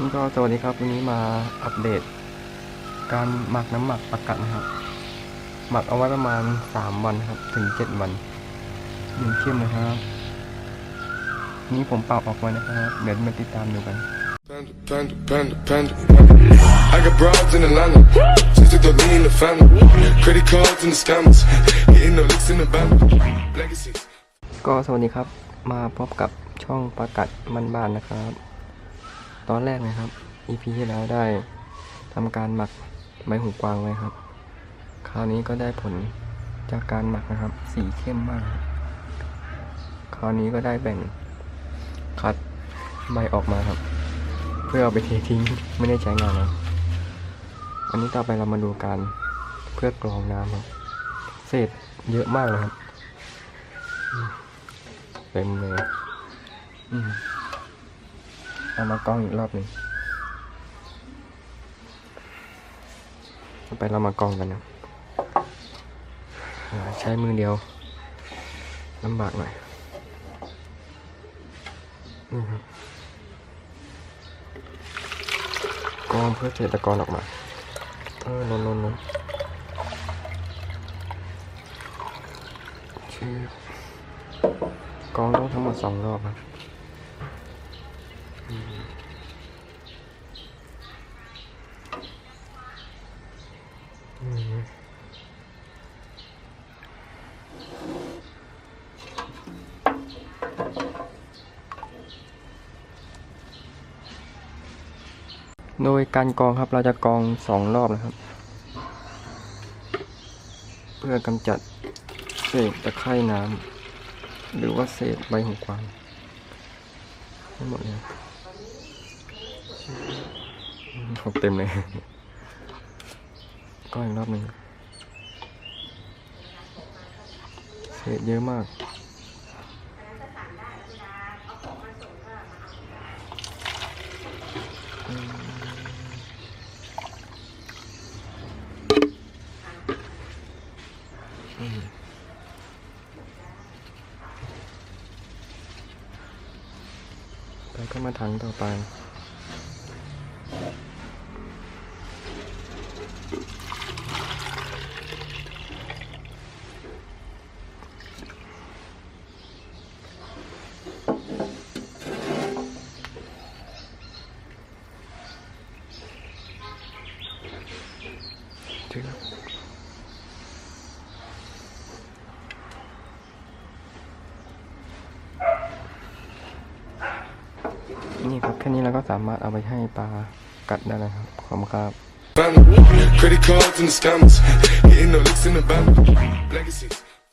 นี่ก็สวัสดีครับวันนี้มาอัปเดต การหมักน้ำหมักประกัดนะครับ หมักเอาไว้ประมาณสามวันครับ ถึงเจ็ดวันยังเข้มเลยครับ นี่ผมเป่าออกไว้นะครับ เดี๋ยวมาติดตามดูกัน Panda, panda, panda, panda. I got broads in Atlanta. Just to throw me in the family. Credit cards and the scammers. Hitting the licks in the band. Legacies. ก็สวัสดีครับ มาพบกับช่องประกัดมันบ้านนะครับ ตอนแรกนะครับ EP ที่แล้วได้ทำการหมักใบหูกวางไว้ครับ คราวนี้ก็ได้ผลจากการหมักนะครับ สีเข้มมาก คราวนี้ก็ได้แบ่งคัดใบออกมาครับ เพื่อเอาไปเททิ้งไม่ได้ใช้งานแล้วอันนี้ต่อไปเรามาดูการเพื่อกรองน้ำครับเศษเยอะมากเลยครับเต็มเลยอืม เอามากล้องอีกรอบหนึ่งไปเรามากล้องกันนะใช้มือเดียวลำบากหน่อยนี่ครับกองเพื่อเศษตะกอนออกมาเออลนนนชื่อกองต้องทั้งหมดสองรอบครับ โดยการกรองครับเราจะกรองสองรอบนะครับ เพื่อกำจัดเศษตะไคร่น้ำหรือว่าเศษใบหูกวางทั้งหมดเลยหกเต็มเลยก็อีกรอบหนึ่งเศษเยอะมาก แล้วก็มาถังต่อไป นี่ครับแค่นี้เราก็สามารถเอาไปให้ปลากัดได้แล้วครับขอบคุณครับ Panda. Credit cards and the scammers. Hitting the licks in the band. Legacies.